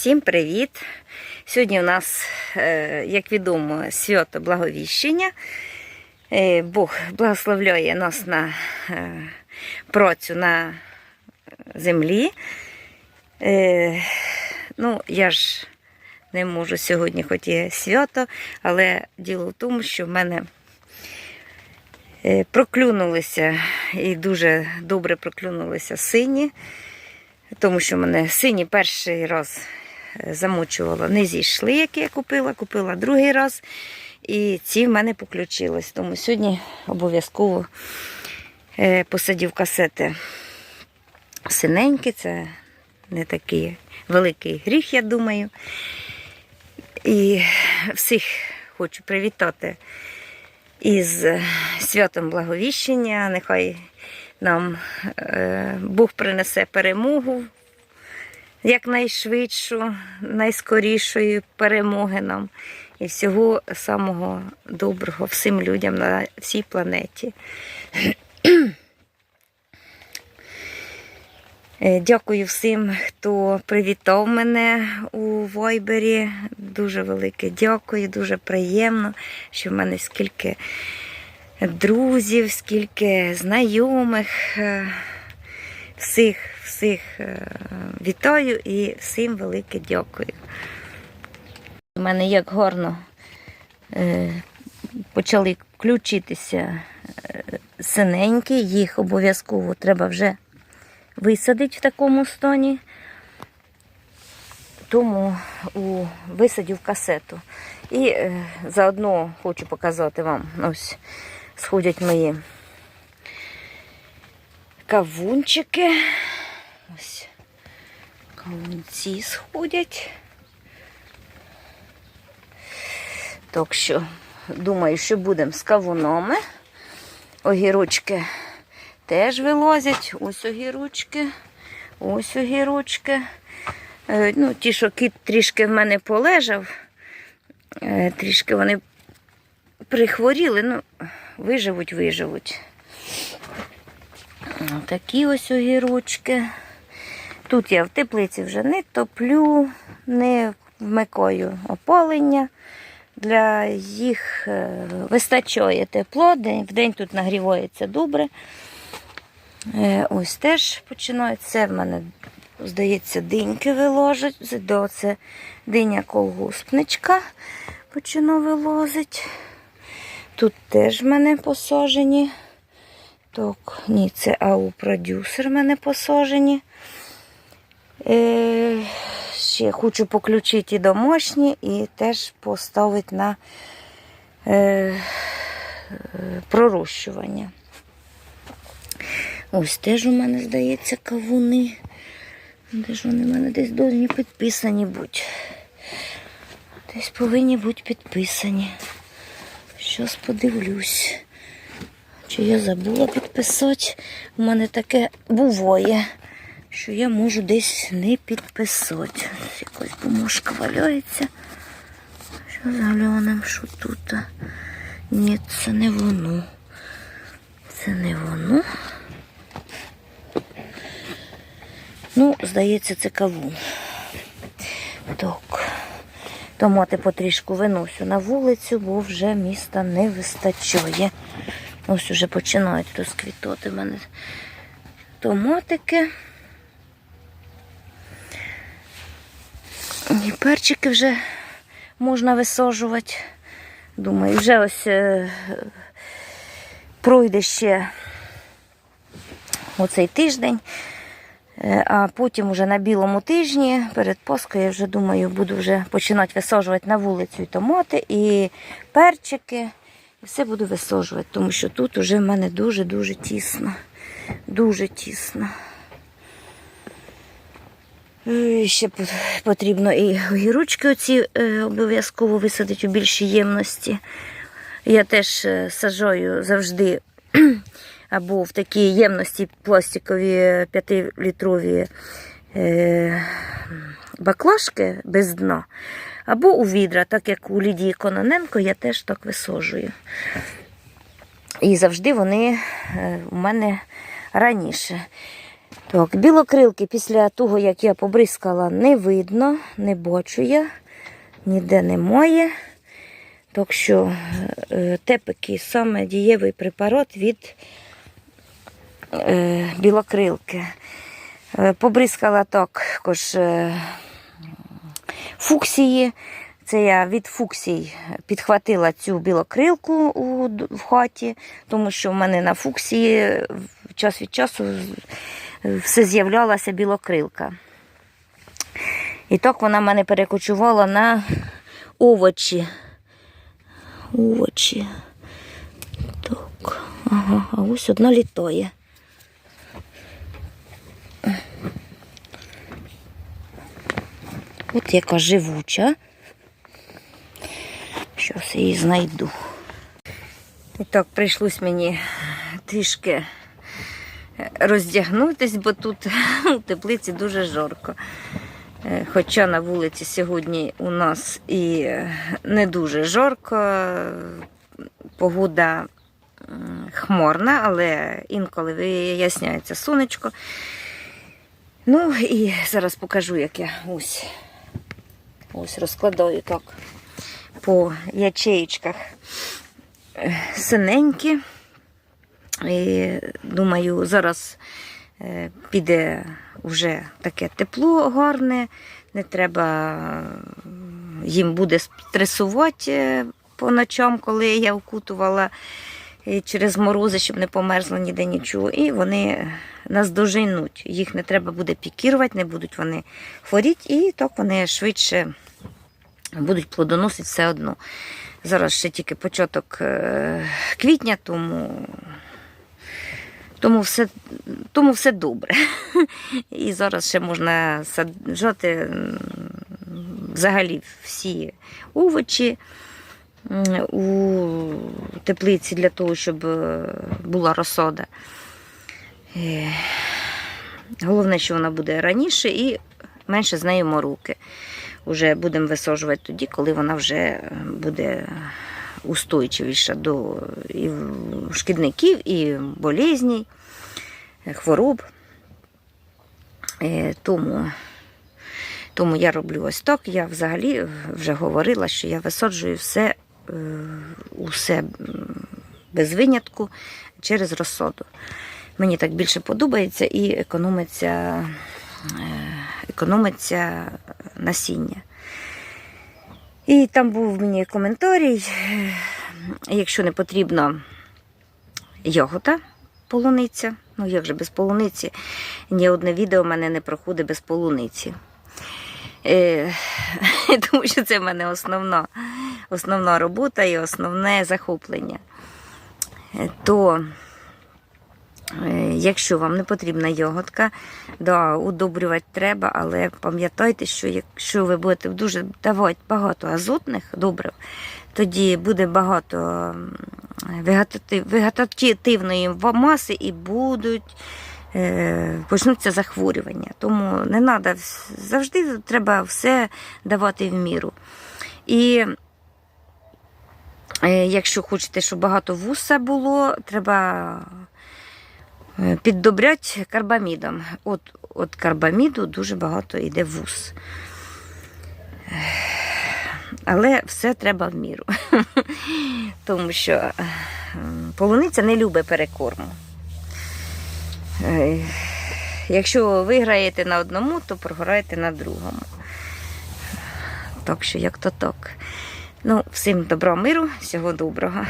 Всім привіт! Сьогодні у нас, е, як відомо, свято Благовіщення. Е, Бог благословляє нас на е, працю на землі. Ну, я ж не можу сьогодні, хоч і свято, але діло в тому, що в мене проклюнулися і дуже добре проклюнулися сині, тому що в мене сині перший раз замочувала, не зійшли, які я купила, купила другий раз. І ці в мене поключились. Тому сьогодні обов'язково е, посадів касети синенькі, це не такий великий гріх, я думаю. І всіх хочу привітати із святом Благовіщення. Нехай нам е, Бог принесе перемогу якнайшвидшу, найскорішої перемоги нам і всього самого доброго всім людям на всій планеті. Е, Дякую всім, хто привітав мене у Вайбері. Дуже велике дякую, дуже приємно, що в мене скільки друзів, скільки знайомих. Всіх, всіх е, вітаю і всім велике дякую. У мене як гарно е, почали включитися е, синенькі, їх обов'язково треба вже висадити в такому стані. Тому у, висадів касету. І заодно хочу показати вам, ось сходять мої кавунчики. Ось кавунці сходять. Так що, думаю, що будемо з кавунами. Огірочки теж вилазять. Ось огірочки, ось огірочки. Е, Ну, ті, що кіт трішки в мене полежав, е, трішки вони прихворіли, ну, виживуть, виживуть. Такі ось огірочки. Тут я в теплиці вже не топлю, не вмикаю опалення. Для їх е, вистачає тепло, день- вдень тут нагрівається добре. Е, Ось теж починають. Це в мене, здається, диньки виложать. До це диня колгоспничка починає вилозить. Тут теж в мене посажені. Так, ні, це ау продюсер в мене посажені. Е, ще хочу поключити і домашні, і теж поставити на е, пророщування. Ось теж у мене, здається, кавуни. Де ж вони в мене десь повинні підписані бути. Десь повинні бути підписані. Щось подивлюсь. Чи я забула підписати? У мене таке буває, що я можу десь не підписати. Ось Якась бумажка валяється. Що за глянем, що тут? Ні, це не воно. Це не воно. Ну, здається, це кавун. Так. Томати потрішку виносю на вулицю, бо вже міста не вистачає. Ось уже починають розквітати в мене томатики. І перчики вже можна висаджувати. Думаю, вже ось е, пройде ще оцей тиждень. Е, А потім уже на білому тижні перед Паскою я вже думаю, буду вже починати висаджувати на вулицю і томати, і перчики. І все буду висаджувати, тому що тут уже в мене дуже-дуже тісно. Дуже тісно. Е, Ще потрібно і огірочки оці е, обов'язково висадити у більшій ємності. Я теж е, саджаю завжди або в такі ємності пластикові 5-літрові е, баклажки без дна, або у відра, так як у Лідії Кононенко, я теж так висаджую. І завжди вони е, у мене раніше. Так, білокрилки після того, як я побризкала, не видно, не бачу я, ніде немає. Так що е, тепики саме дієвий препарат від е, білокрилки. Побризкала також фуксії. Це я від фуксій підхватила цю білокрилку у, в хаті, тому що в мене на фуксії час від часу все з'являлася білокрилка. І так вона мене перекочувала на овочі. Овочі. Так. Ага, а ось одна літає. От яка живуча. Щось її знайду. І так, прийшлось мені трішки роздягнутись, бо тут у теплиці дуже жарко. Е, Хоча на вулиці сьогодні у нас і е, не дуже жарко, е, погода хмурна, але інколи виясняється сонечко. Ну і зараз покажу, як я ось, ось розкладаю так по ячеєчках е, синенькі. І думаю, зараз е, піде вже таке тепло гарне, не треба їм буде стресувати е, по ночам, коли я вкутувала е, через морози, щоб не померзло ніде нічого. І вони нас доженуть. Їх не треба буде пікірувати, не будуть вони хворіти, і так вони швидше будуть плодоносити все одно. Зараз ще тільки початок е, квітня, тому, тому, все, тому все добре. І зараз ще можна саджати взагалі всі овочі у теплиці для того, щоб е, була розсада. Е, Головне, що вона буде раніше і менше з нею мороки. Уже будемо висаджувати тоді, коли вона вже буде устойчивіша до і шкідників, і болезней, хвороб. Е, Тому, тому я роблю ось так. Я взагалі вже говорила, що я висаджую все, е, усе без винятку через розсаду. Мені так більше подобається і економиться, е, економиться насіння. І там був мені коментарій, е, якщо не потрібно йогота, полуниця. Ну, як же без полуниці? Ні одне відео в мене не проходить без полуниці. Е, тому що це в мене основна, основна робота і основне захоплення. Е, То Е, Якщо вам не потрібна йогуртка, да, удобрювати треба, але пам'ятайте, що якщо ви будете дуже давати багато азотних добрив, тоді буде багато вегетативної маси і будуть почнуться захворювання. Тому не треба завжди треба все давати в міру. І е, якщо хочете, щоб багато вуса було, треба Е, піддобрять карбамідом. От, от карбаміду дуже багато йде вус. Але все треба в міру. Тому що е, полуниця не любить перекорму. Якщо виграєте на одному, то програєте на другому. Так що як то так. Ну, всім добра миру, всього доброго.